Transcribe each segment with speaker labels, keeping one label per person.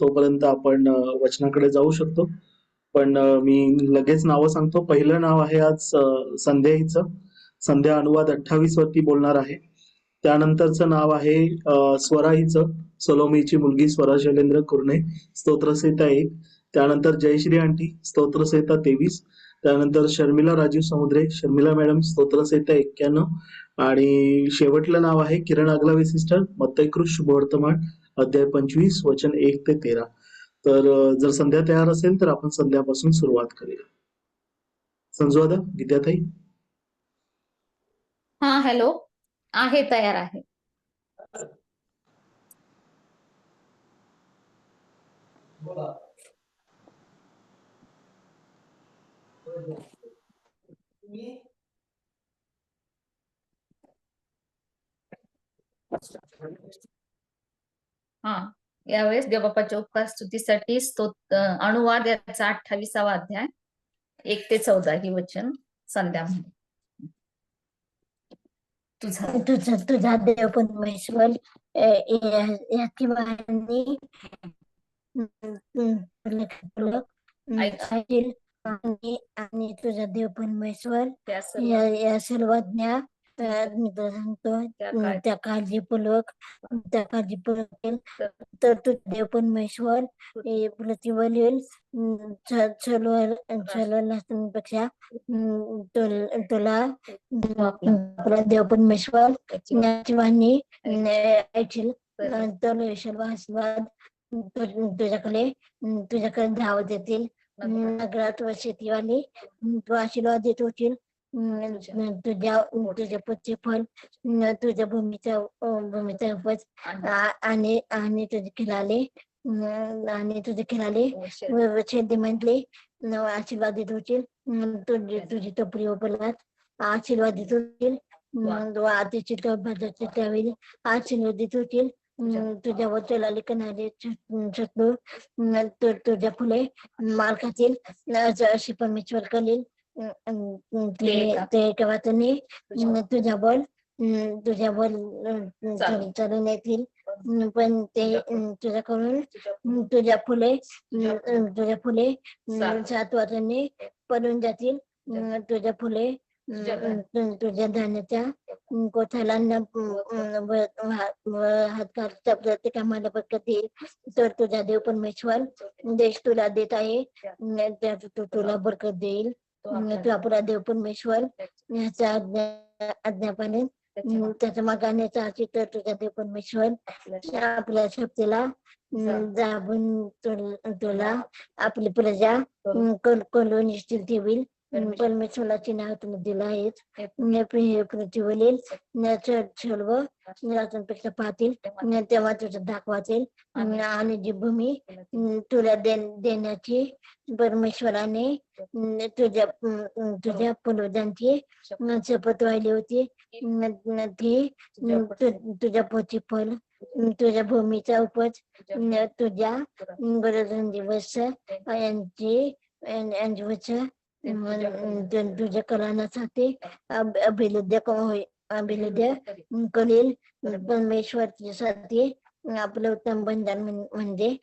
Speaker 1: तोपर्यंत आपण वचनाकडे जाऊ शकतो. पण मी लगेच नावं सांगतो. पहिलं नाव आहे आज संध्याईचं. संध्या अनुवाद अठ्ठावीस वरती बोलणार आहे. त्यानंतरचं नाव आहे स्वराईचं. सलोमीची सोलोमीची मुलगी स्वरा शैलेंद्र कुर्णे. स्तोत्रसेता एक. त्यानंतर जयश्री आंटी स्तोत्रसेता तेवीस. त्यानंतर शर्मिला राजीव समुद्रे. शर्मिला मॅडम स्तोत्रसेता एक्क्याण्णव. आणि शेवटलं नाव आहे किरण आगलावे सिस्टर. मत्तयकृत शुभवर्तमान अध्याय पंचवीस वचन एक ते तेरा. तर जर संध्या तयार असेल तर आपण संध्यापासून सुरुवात करूया. संजुआदा विद्याताई?
Speaker 2: हा हॅलो. आहे तयार आहे. हा. यावेळेस देवबापाच्या उपकार स्तुतीसाठी स्तोत अनुवाद याचा अठ्ठावीसावा अध्याय एक ते चौदा ही वचन संध्या म्हणते तुझा
Speaker 3: तुझा तुझा देव परमेश्वर आणि तुझा देव परमेश्वर या या सर्वज्ञा
Speaker 2: त्या
Speaker 3: काळजीपूर्वक त्या काळजीपूर्वक.
Speaker 2: तर-
Speaker 3: तू देव परमेश्वर हे पृथ्वीवरील अं, तुल- आपला देव
Speaker 2: त्याची
Speaker 3: याची वाणी
Speaker 2: ऐक.
Speaker 3: ऐकशील
Speaker 2: तर-
Speaker 3: सर्व आशीर्वाद तुझ्याकडे तुझ्याकडे धावत येतील
Speaker 2: नंतर
Speaker 3: नगरात व शेतीवाली तू आशीर्वाद देत होतील तुझ्या तुझ्या पुढचे फल तुझ्या भूमीचा भूमीचा उपज
Speaker 2: आणि?
Speaker 3: आणि तुझे खिलाले आणि तुझे खिलाले शेती म्हटले आशीर्वाद देत होतील तुझी तुझी टोपरी उपलात आशीर्वाद देत होतील भाजाची त्यावेळी आशीर्वाद देत होतील तुझ्या वचला लिखणारे शत्रू तुझ्या फुले मालकातील अशी परमेश्वर करील. अं, ते
Speaker 2: ते-
Speaker 3: ते केव्हा त्यांनी
Speaker 2: तुझ्या-
Speaker 3: बल तुझ्या बल. चालून येतील. पण ते तुझ्याकडून
Speaker 2: तुझ्या-
Speaker 3: फुले तुझ्या फुले
Speaker 2: सात.
Speaker 3: वाजताने पडून जातील. तुझ्या फुले
Speaker 2: तुझ्या
Speaker 3: धान्याच्या कोठाला व हातकाच्या प्रत्येक आम्हाला बरकत येईल तर तुझा देव परमेश्वर देश तुला देत आहे. तुला बरकत देईल. आपला देव परमेश्वर याच्या आज्ञा आज्ञापाने
Speaker 2: त्याच्या-
Speaker 3: अं, त्याच्या मागाण्याचा अशी तर तुझा देव परमेश्वर
Speaker 2: आपल्या-
Speaker 3: शक्तीला जाबून तुल- आपली प्रजा
Speaker 2: करून
Speaker 3: अं, कल- करून निश्चित ठेवील. परमेश्वराचे नाव तुम्ही दिलं आहे
Speaker 2: हे
Speaker 3: न च- सर्व राजांपेक्षा पाहतील. तेव्हा तुझं दाखवातील.
Speaker 2: आणि-
Speaker 3: जी भूमी तुला देण्याची परमेश्वराने तुझ्या तुझ्या पूर्वजांची शपथ वाहिली होती. ती
Speaker 2: तुझ्या
Speaker 3: पोची फल तुझ्या भूमीचा उपज
Speaker 2: तुझ्या-
Speaker 3: गरज दिवस यांची
Speaker 2: तुझ्या-
Speaker 3: कलानासाठी अभ- अभिलुद्ध क- होय. अभिलुद्ध करील. परमेश्वरसाठी आपलं उत्तम बंधन म्हण- म्हणजे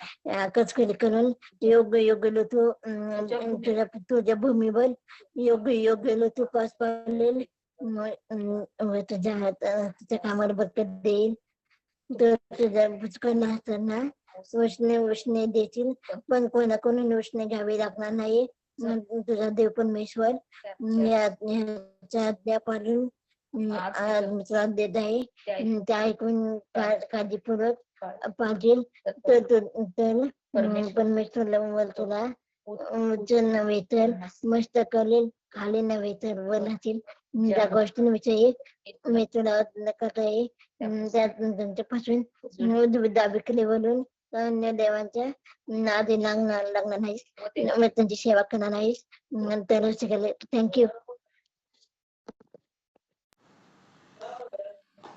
Speaker 3: कचकरी करून योग्य योग्य ऋतू
Speaker 2: तुझ्या
Speaker 3: तुझ्या भूमीवर. योग्य योग्य ऋतू पास पडलेल. तुझ्या हात तुझ्या कामाला बरकत देईल. तर तुझ्या भुजकरला असताना उष्णे उष्णे देतील. पण कोणाकडून उष्णे घ्यावे लागणार नाही तुझा देव परमेश्वर आज्ञा पाळून मित्रात देत आहे
Speaker 2: त्या-
Speaker 3: ऐकून काळजीपूर्वक
Speaker 2: काळ-
Speaker 3: पाहिजे.
Speaker 2: तर
Speaker 3: तर
Speaker 2: परमेश्वर-
Speaker 3: वर तुला. उच्च नव्हे तर मस्त करेल खाली नव्हे तर वनातील त्या गोष्टींविषयी मी तुला करत आहे अं, त्या त्यांच्यापासून दाबी केलीवरून अन्य देवांच्या नादी लागणार लागणार नाही त्यांची सेवा करणार नाहीस नंतर थँक्यू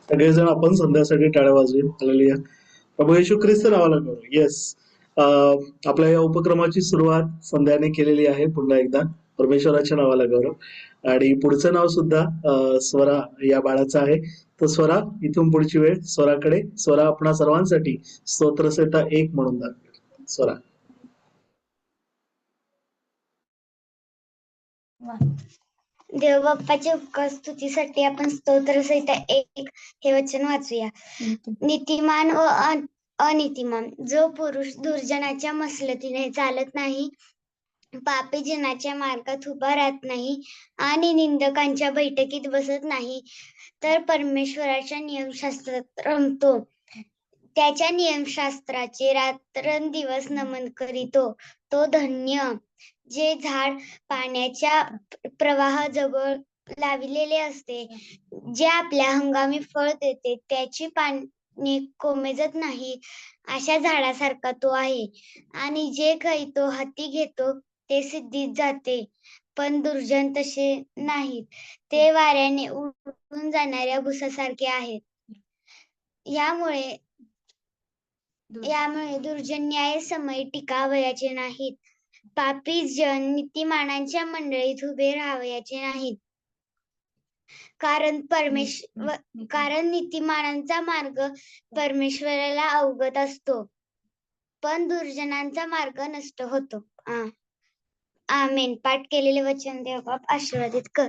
Speaker 1: सगळेजण आपण संध्यासाठी टाळ्या वाजवूया हालेलुया प्रभू येशू ख्रिस्त नावाला करू येस आपल्या या उपक्रमाची सुरुवात संध्याने केलेली आहे. पुन्हा एकदा परमेश्वराच्या नावाला गौरव आणि पुढचं नाव सुद्धा स्वरा या बाळाचं आहे. तर स्वरा इथून पुढची वेळ स्वराकडे. स्वरा आपणा सर्वांसाठी स्तोत्रसेता एक म्हणून दाखवेल. स्वरा.
Speaker 4: देव बाप्पाच्या उपकार स्तुतीसाठी आपण स्तोत्र सहित एक हे वचन वाचूया. नीतिमान व अन- जो पुरुष दुर्जनाच्या मसलतीने चालत नाही पापी जनाच्या मार्गात उभा राहत नाही आणि निंदकांच्या बैठकीत बसत नाही. तर परमेश्वराच्या नियमशास्त्रात रमतो. त्याच्या नियमशास्त्राचे रात्रंदिवस नमन करीतो. तो धन्य जे झाड पाण्याच्या प्रवाहाजवळ लावलेले असते जे आपल्या हंगामी फळ देते त्याची पाने कोमेजत नाही अशा झाडासारखा तो आहे. आणि जे काही तो हाती घेतो ते सिद्धीत जाते पण दुर्जन तसे नाहीत. ते वाऱ्याने उडून जाणाऱ्या भुसासारखे आहेत. यामुळे यामुळे दुर्जन न्याय समय टिकावयाचे नाहीत. पापी जन नीतिमानांच्या मंडळीत उभे राहावयाचे नाहीत. कारण परमेश्वर कारण नीतिमानांचा मार्ग परमेश्वराला अवगत असतो. पण दुर्जनांचा मार्ग नष्ट होतो. आमेन. पाठ केलेले वचन देव बाप आशीर्वादित कर.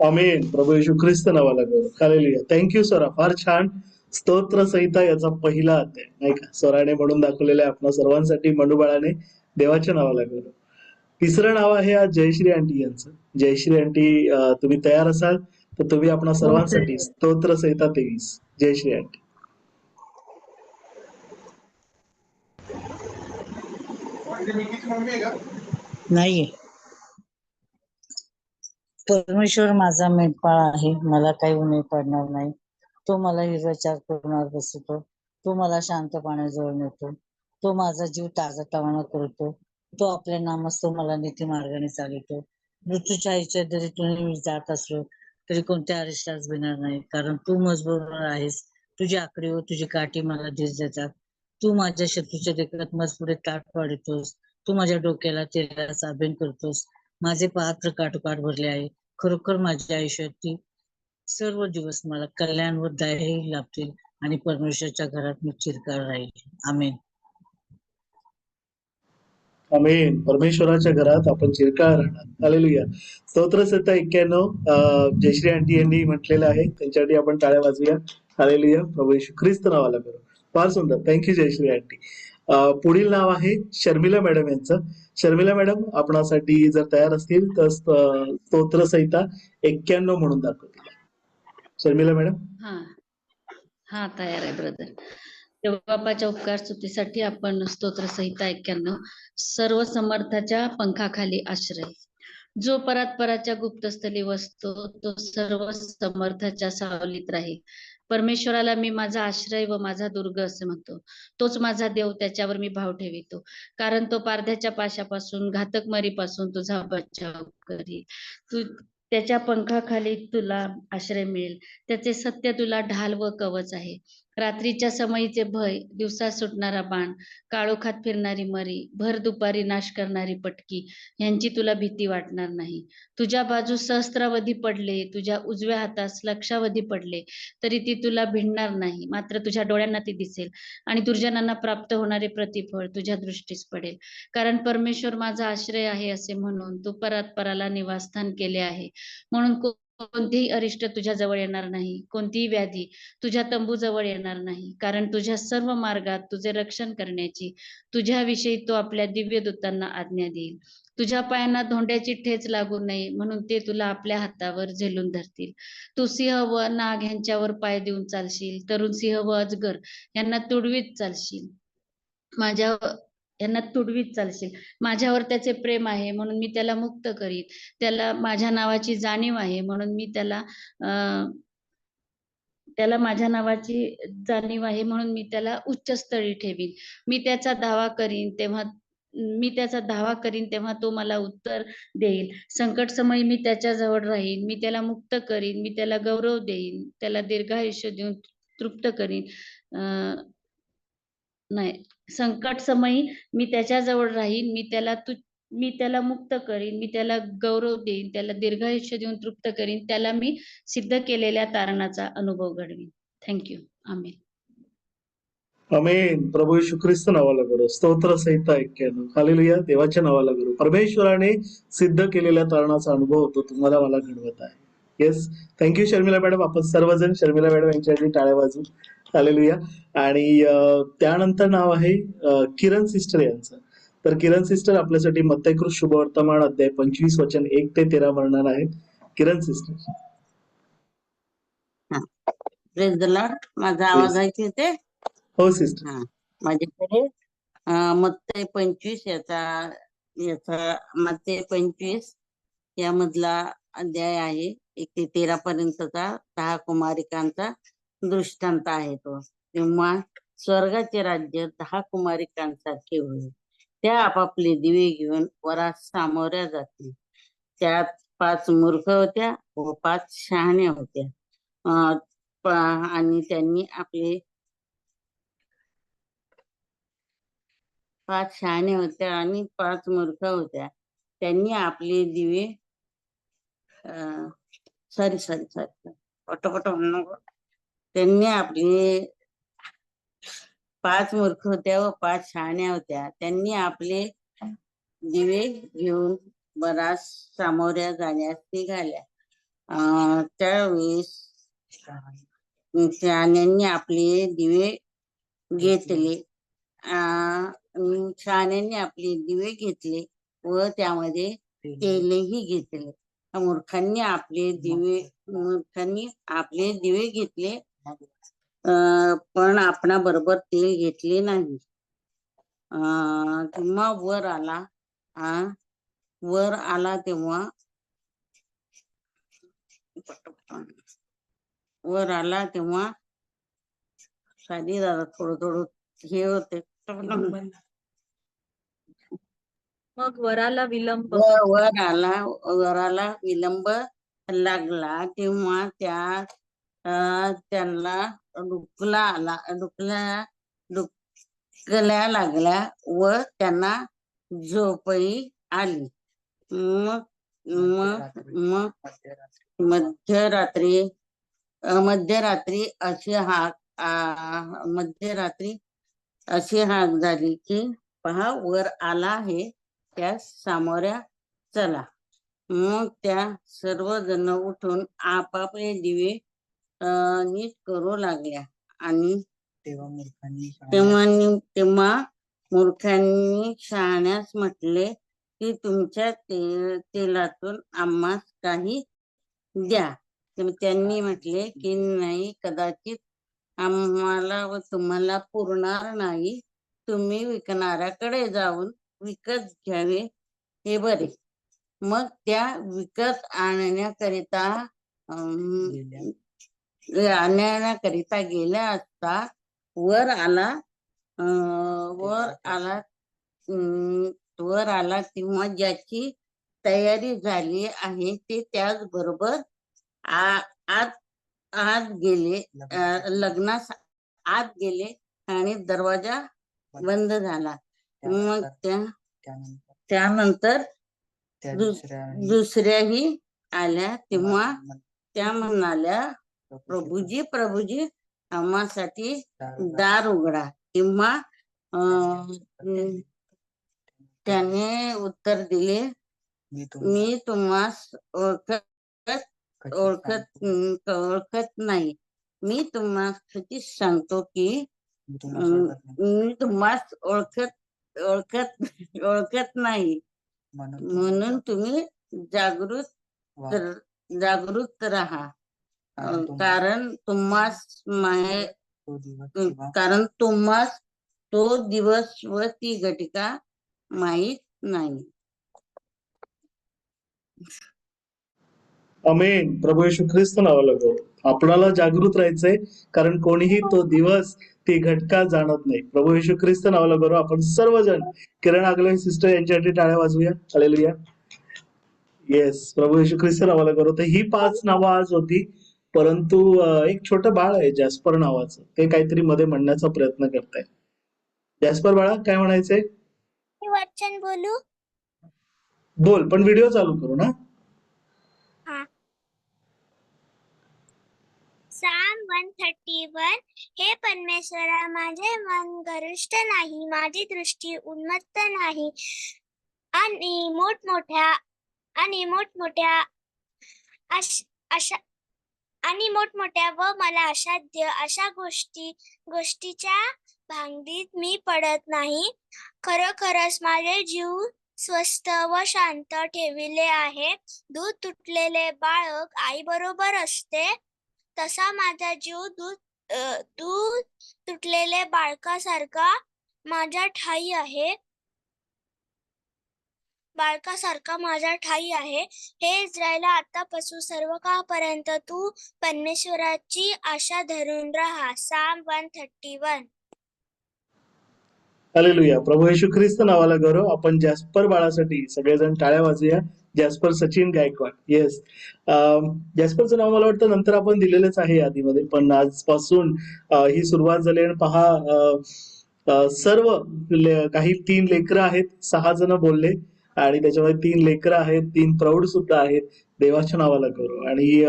Speaker 1: अमेन प्रभू येशू ख्रिस्त नावाला गौरव. हालेलुया थँक्यू स्वरा फार छान स्तोत्र संहिता याचा पहिला अध्याय नाही का? स्वराने म्हणून दाखवलेल्या आपल्या सर्वांसाठी मंडुबाळाने देवाच्या नावाला गौरव. तिसरं नाव आहे आज जयश्री आंटी यांचं. जयश्री आंटी तुम्ही तयार असाल तर तुम्ही आपणा सर्वांसाठी स्तोत्र संहिता तेवीस. जयश्री आंटी.
Speaker 5: नाही परमेश्वर माझा मेंढपाळ आहे. मला काही उणे पडणार नाही. तो मला हिरव्याचार करणार बसवतो. तो मला शांत पाण्याजवळ नेतो तो माझा जीव ताजा तवाना करतो. तो आपल्या नामस्तो मला नीती मार्गाने चालवतो. मृत्यूच्या जरी तुम्ही मी जात असलो तरी कोणत्या अरिष्टास भिणार नाही. कारण तू मजबूर आहेस. तुझी आकडी व तुझी काठी मला धीर देतात. तू माझ्या शत्रूच्या देखत मजपुढे ताट वाढतोस तू माझ्या डोक्याला तेलाचा अभिन करतोस. माझे पात्र काठोकाठ भरले आहे. खरोखर माझ्या आयुष्यातील सर्व दिवस मला कल्याण व दयाही लाभतील आणि परमेश्वरच्या घरात मी चिरकाळ राहील. आमेन.
Speaker 1: आमेन. परमेश्वराच्या घरात आपण चिरकाळ राहणार. आलेलुया स्तोत्र सत्ता एक्क्याण्णव जयश्री आंटी यांनी म्हटलेलं आहे. त्यांच्यासाठी आपण टाळ्या वाजूया आलेलुया प्रभू ख्रिस्त नावाला करू. फार सुंदर. थँक्यू जयश्री आंटी पुढील नाव आहे शर्मिला मॅडम यांचं. शर्मिला मॅडम आपणासाठी जर तयार असतील तर स्तोत्र संहिता एक्क्याण्णव म्हणून दाखवतील. शर्मिला मॅडम?
Speaker 6: हा. हा तयार आहे ब्रदर देवबापाच्या उपकार स्तुतीसाठी आपण स्तोत्र संहिता एक्क्याण्णव सर्व समर्थाच्या पंखाखाली आश्रय. जो परात्पराच्या गुप्तस्थली वसतो तो सर्व समर्थाच्या सावलीत राहील. परमेश्वराला मी माझा आश्रय व माझा दुर्ग असे म्हणतो. तोच माझा देव त्याच्यावर मी भाव ठेवितो. कारण तो पारध्याच्या पाशापासून घातक मरीपासून तुझा बचाव करील. तू त्याच्या पंखाखाली तुला आश्रय मिळेल. त्याचे सत्य तुला ढाल व कवच आहे. रात्रीच्या समयीचे भय दिवसा सुटणारा बाण काळोखात फिरणारी मरी भर दुपारी नाश करणारी पटकी यांची तुला भीती वाटणार नाही. तुझ्या बाजू सहस्त्रावधी पडले तुझ्या उजव्या हातास लक्षावधी पडले तरी ती तुला भिडणार नाही. मात्र तुझ्या डोळ्यांना ती दिसेल आणि दुर्जनांना प्राप्त होणारे प्रतिफळ तुझ्या दृष्टीस पडेल. कारण परमेश्वर माझा आश्रय आहे असे म्हणून तू परात पराला निवासस्थान केले आहे. म्हणून कोणतीही अरिष्ट तुझ्या जवळ येणार नाही कोणतीही व्याधी तुझ्या तंबू जवळ येणार नाही. कारण तुझ्या सर्व मार्गात तुझे रक्षण करण्याची तुझ्याविषयी तो आपल्या दिव्य दूतांना आज्ञा देईल. तुझ्या पायांना धोंड्याची ठेच लागू नये म्हणून ते तुला आपल्या हातावर झेलून धरतील. तू सिंह व नाग यांच्यावर पाय देऊन चालशील. तरुण सिंह व अजगर यांना तुडवीत चालशील. माझ्या यांना तुडवीत चालशील. माझ्यावर त्याचे प्रेम आहे म्हणून मी त्याला मुक्त करीत. त्याला माझ्या नावाची जाणीव आहे म्हणून मी त्याला त्याला माझ्या नावाची जाणीव आहे म्हणून मी त्याला उच्चस्थळी ठेवीन. मी त्याचा दावा करीन तेव्हा मी त्याचा धावा करीन तेव्हा तो मला उत्तर देईल. संकट समयी मी त्याच्याजवळ राहीन. मी त्याला मुक्त करीन. मी त्याला गौरव देईन. त्याला दीर्घायुष्य देऊन तृप्त करीन. अं, नाही. संकट समयी मी त्याच्याजवळ राहीन मी त्याला तू मी त्याला मुक्त करीन मी त्याला गौरव देईन त्याला दीर्घायुष्य देऊन तृप्त करीन त्याला मी सिद्ध केलेल्या तारणाचा अनुभव घडवीन. थँक्यू आमेन
Speaker 1: अमेन प्रभू येशू ख्रिस्त नावाला करू. स्तोत्र संहिता एक्क्याण्णव हालेलुया देवाच्या नावाला करू. परमेश्वराने सिद्ध केलेल्या तारणाचा अनुभव होतो तुम्हाला मला घडवत आहे. Yes thank you Sharmila madam. आपण सर्वजण शर्मिला मॅडम यांच्यासाठी टाळ्या वाजू हालेलुया आणि त्यानंतर नाव आहे किरण सिस्टर यांचं. तर किरण सिस्टर आपल्यासाठी मत्तेकृत शुभवर्तमान अध्याय पंचवीस वचन एक ते तेरा म्हणणार आहेत. किरण सिस्टर.
Speaker 7: द माझा आवाज ऐकू येते
Speaker 1: हो सिस्टर.
Speaker 7: माझ्याकडे अं, मत्ते पंचवीस याचा याचा मत्ते पंचवीस यामधला अध्याय आहे. एक ते तेरा पर्यंतचा दहा कुमारिकांचा. दृष्टांत आहे तो. तेव्हा स्वर्गाचे राज्य दहा कुमारिकांसारखे होईल त्या आपापले दिवे घेऊन वरात सामोऱ्या जातील. त्यात पाच मूर्ख होत्या व पाच शहाण्या होत्या. आणि त्यांनी आपले पाच शहाणे होत्या आणि पाच मूर्ख होत्या. त्यांनी आपले दिवे सॉरी सॉरी सॉरी पटोपट म्हणून त्यांनी आपले पाच मूर्ख होत्या व पाच शहाण्या होत्या. त्यांनी आपले दिवे घेऊन बराच सामोऱ्या जाण्यास निघाल्या. अं, त्यावेळेस शहाण्यांनी आपले दिवे घेतले. अं, शहाण्यांनी आपले दिवे घेतले व त्यामध्ये तेलही घेतले. मूर्खांनी आपले दिवे मूर्खांनी आपले दिवे घेतले. पण आपणा बरोबर तेल घेतले नाही. अं, तेव्हा वर आला आ वर आला तेव्हा वर आला तेव्हा साधी दादा थोडं थोडं हे होते.
Speaker 8: मग वराला विलंब.
Speaker 7: वर आला वराला विलंब लागला तेव्हा त्या त्यांना डुकला आला डुकला डुकल्या लागल्या व त्यांना झोपही आली. मग मग मग मध्यरात्री अं, मध्यरात्री अशी हाक मध्यरात्री अशी हाक झाली की पहा वर आला आहे त्या सामोऱ्या चला. मग त्या सर्वजण उठून आपापले दिवे नीट करू लागल्या. आणि तेव्हा नि- तेव्हा मूर्खांनी शहाण्यास म्हटले की तुमच्या ते तेलातून आम्हास काही द्या. त्यांनी म्हटले की नाही कदाचित आम्हाला व तुम्हाला पुरणार नाही. तुम्ही विकणाऱ्याकडे जाऊन विकत घ्यावे. हे बरे. मग त्या विकत आणण्याकरिता आणण्याकरिता गेल्या असता वर आला वर आला वर आला तेव्हा ज्याची तयारी झाली आहे ते त्याचबरोबर आ- आत आत गेले लग्नास आत गेले आणि दरवाजा बंद. झाला. मग त्या त्यानंतर. दुसऱ्याही आल्या तेव्हा त्या म्हणाल्या प्रभूजी प्रभूजी आम्हासाठी दार उघडा. अं, त्याने उत्तर दिले मी तुम्हास ओळखत ओळखत ओळखत नाही. मी खचित सांगतो की मी तुम्हास ओळखत ओळखत ओळखत नाही. म्हणून तुम्ही जागृत जागृत राहा. कारण तुम्हास माहे कारण तुम्हास तो दिवस व ती घटिका माहीत नाही.
Speaker 1: अमेन प्रभू येशू ख्रिस्त नावाला करू आपणाला जागृत राहायचंय कारण कोणीही तो दिवस ती घटका जाणत नाही. प्रभू येशू ख्रिस्त नावाला करू आपण सर्वजण किरण आगले सिस्टर यांच्यासाठी टाळ्या वाजवूया. हालेलुया येस प्रभू येशू ख्रिस्त नावाला करू तर ही पाच नावं आज होती. परंतु एक छोटं बाळ आहे जॅस्पर नावाचं. ते काहीतरी मध्ये म्हणण्याचा प्रयत्न करताय. जॅस्पर बाळा काय म्हणायचंय?
Speaker 4: वचन बोलू?
Speaker 1: बोल पण व्हिडिओ चालू करू ना.
Speaker 4: साम
Speaker 9: वन थर्टी वन हे परमेश्वरा माझे मन गरिष्ठ नाही माझी दृष्टी उन्मत्त नाही. आणि मोठमोठ्या आणि मोठमोठ्या अशा आणि मोठमोठ्या व मला असाध्य अशा गोष्टी गोष्टीच्या भांगडीत मी पडत नाही. खरोखरच माझे जीव स्वस्थ व शांत ठेविले आहे. दूध तुटलेले बाळक आई बरोबर असते. तसा माझा जीव दूध दूध तुटलेले बाळकासारखा माझ्या ठाई आहे. बाळकासारखा माझा ठाई आहे. हे इस्रायला आतापासून सर्व काळपर्यंत तू परमेश्वराची आशा धरून राहा. Psalm one thirty one.
Speaker 1: Hallelujah प्रभू येशू ख्रिस्त नावाला गौरव. आपण जॅस्पर बाळासाठी सगळेजण टाळ्या वाजूया. जॅस्पर सचिन गायकवाड. येस जॅस्परचं नाव मला वाटतं नंतर आपण दिलेलंच आहे यादीमध्ये. पण आजपासून ही सुरुवात झाली आणि पहा सर्व काही तीन लेकरं आहेत. सहा जण बोलले. आणि त्याच्यामध्ये तीन लेकरं आहेत तीन प्रौढ सुद्धा आहेत देवाच्या नावाला करू. आणि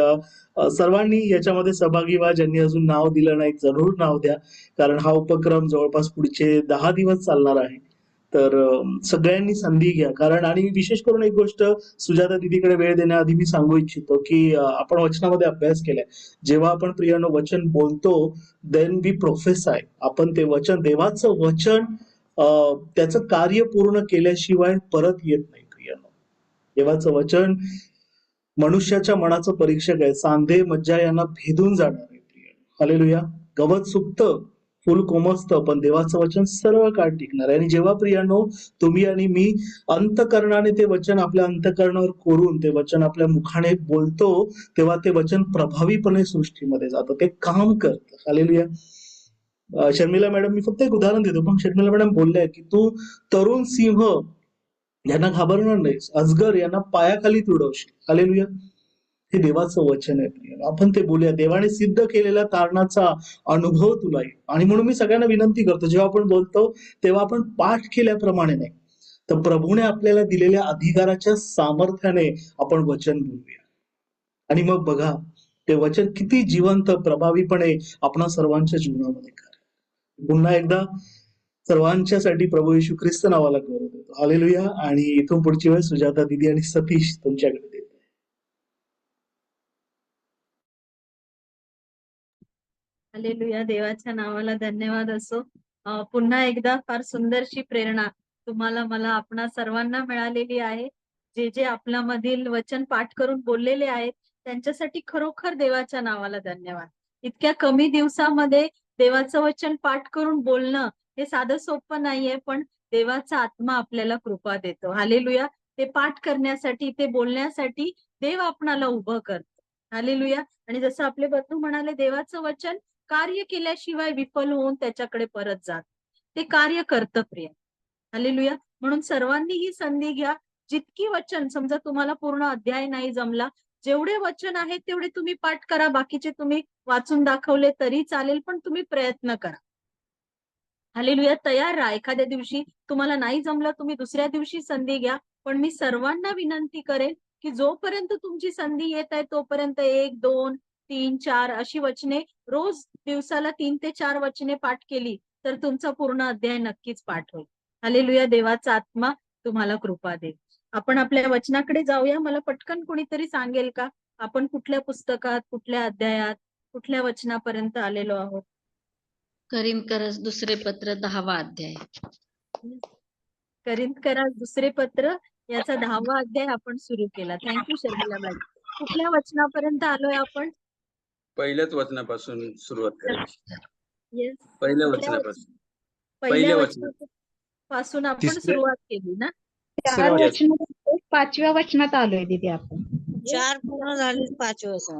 Speaker 1: सर्वांनी याच्यामध्ये सहभागी व्हा ज्यांनी अजून नाव दिलं नाही जरूर नाव द्या. कारण हा उपक्रम जवळपास पुढचे दहा दिवस चालणार आहे. तर सगळ्यांनी संधी घ्या. कारण आणि विशेष करून एक गोष्ट सुजाता दिदीकडे वेळ देण्याआधी मी सांगू इच्छितो की आपण वचनामध्ये अभ्यास केलाय. जेव्हा आपण प्रियानो वचन बोलतो देन बी आहे. आपण ते वचन देवाचं वचन त्याचं कार्य पूर्ण केल्याशिवाय परत येत नाही क्रियानं देवाचं वचन मनुष्याच्या मनाचं परीक्षक आहे. सांधे मज्जा यांना भेदून जाणार आहे प्रिय गवत सुकतं फुल कोमसतं पण देवाचं वचन सर्व काळ टिकणार आहे. आणि जेव्हा प्रियानो तुम्ही आणि मी अंतकरणाने ते वचन आपल्या अंतकरणावर कोरून ते वचन आपल्या मुखाने बोलतो तेव्हा ते वचन प्रभावीपणे सृष्टीमध्ये जातं. ते काम करतं. हालेलुया अं, शर्मिला मॅडम मी फक्त एक उदाहरण देतो. पण शर्मिला मॅडम बोलल्या की तू तरुण सिंह यांना घाबरणार नाहीस. अजगर यांना पायाखाली तुडवशील. हालेलुया. हे देवाचं वचन आहे आपण ते बोलूया. देवाने सिद्ध केलेल्या तारणाचा अनुभव तुला येईल. आणि म्हणून मी सगळ्यांना विनंती करतो जेव्हा आपण बोलतो तेव्हा आपण पाठ केल्याप्रमाणे नाही. तर प्रभूने आपल्याला दिलेल्या अधिकाराच्या सामर्थ्याने आपण वचन बोलूया. आणि मग बघा ते वचन किती जिवंत प्रभावीपणे आपणा सर्वांच्या जीवनामध्ये पुन्हा एकदा सर्वांच्यासाठी प्रभू येशू ख्रिस्त नावाला गौरव देतो. हालेलुया आणि इथून पुढची वेळ सुजाता दिदी आणि सतीश तुमच्याकडे देतो
Speaker 8: हालेलुया देवाच्या नावाला धन्यवाद असो. पुन्हा एकदा फार सुंदरशी प्रेरणा तुम्हाला मला आपणा सर्वांना मिळालेली आहे. जे जे आपल्यामधील वचन पाठ करून बोललेले आहेत त्यांच्यासाठी खरोखर देवाच्या नावाला धन्यवाद. इतक्या कमी दिवसामध्ये देवाचं वचन पाठ करून बोलणं हे साधं सोपं नाहीये पण देवाचा आत्मा आपल्याला कृपा देतो. हालेलुया. ते पाठ करण्यासाठी ते बोलण्यासाठी देव आपणाला उभं करतो. हालेलुया. आणि जसं आपले बंधू म्हणाले देवाचं वचन कार्य केल्याशिवाय विफल होऊन त्याच्याकडे परत जात ते कार्य करतं प्रिय. हालेलुया. म्हणून सर्वांनी ही संधी घ्या. जितकी वचन समजा तुम्हाला पूर्ण अध्याय नाही जमला जेवढे वचन आहेत तेवढे तुम्ही पाठ करा बाकीचे तुम्ही वाचून दाखवले तरी चालेल पण तुम्ही प्रयत्न करा. हालेलुया तयार राहा. एखाद्या दिवशी तुम्हाला नाही जमलं तुम्ही दुसऱ्या दिवशी संधी घ्या. पण मी सर्वांना विनंती करेन की जोपर्यंत तुमची संधी येत आहे तोपर्यंत एक दोन तीन चार अशी वचने रोज दिवसाला तीन ते चार वचने पाठ केली तर तुमचा पूर्ण अध्याय नक्कीच पाठ होईल. हालेलुया देवाचा आत्मा तुम्हाला कृपा देईल. आपण आपल्या वचनाकडे जाऊया. मला पटकन कोणीतरी सांगेल का? आपण कुठल्या पुस्तकात कुठल्या अध्यायात कुठल्या वचनापर्यंत आलेलो आहोत?
Speaker 6: करीन दुसरे पत्र दहावा अध्याय.
Speaker 8: करा दुसरे पत्र याचा दहावा अध्याय आपण सुरू केला. थँक्यू शर्मिला मॅडम कुठल्या वचनापर्यंत आलोय आपण?
Speaker 10: पहिल्याच वचनापासून सुरुवात करायची पहिल्या वचनापासून.
Speaker 8: पहिल्या. वचनापासून आपण सुरुवात केली ना?
Speaker 10: चार वचन.
Speaker 11: पाचव्या वचनात आलोय दीदी आपण.
Speaker 5: चार पूर्ण झाली पाचवं सण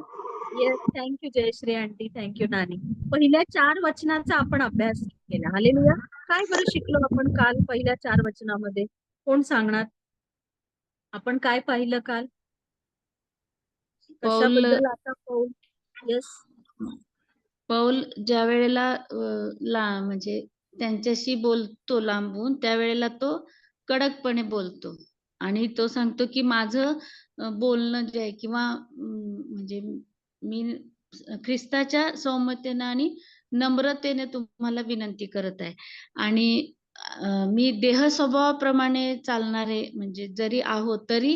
Speaker 8: yes thank you Jayashree aunty. Thank you नानी. पहिल्या चार वचनाचा आपण अभ्यास केला. हालेलुया काय बरं शिकलो आपण काल पहिल्या चार वचनामध्ये? कोण सांगणार? आपण काय पाहिलं काल?
Speaker 6: पौल-
Speaker 8: कशाबद्दल आता पाऊल येस
Speaker 6: पौल ज्या वेळेला अं, ला म्हणजे त्यांच्याशी बोलतो लांबून त्यावेळेला तो कडकपणे बोलतो. आणि तो सांगतो की माझं बोलणं जे आहे किंवा म्हणजे मी ख्रिस्ताच्या सौम्यतेने आणि नम्रतेने तुम्हाला विनंती करत आहे. आणि मी देह स्वभावाप्रमाणे चालणारे म्हणजे जरी आहोत तरी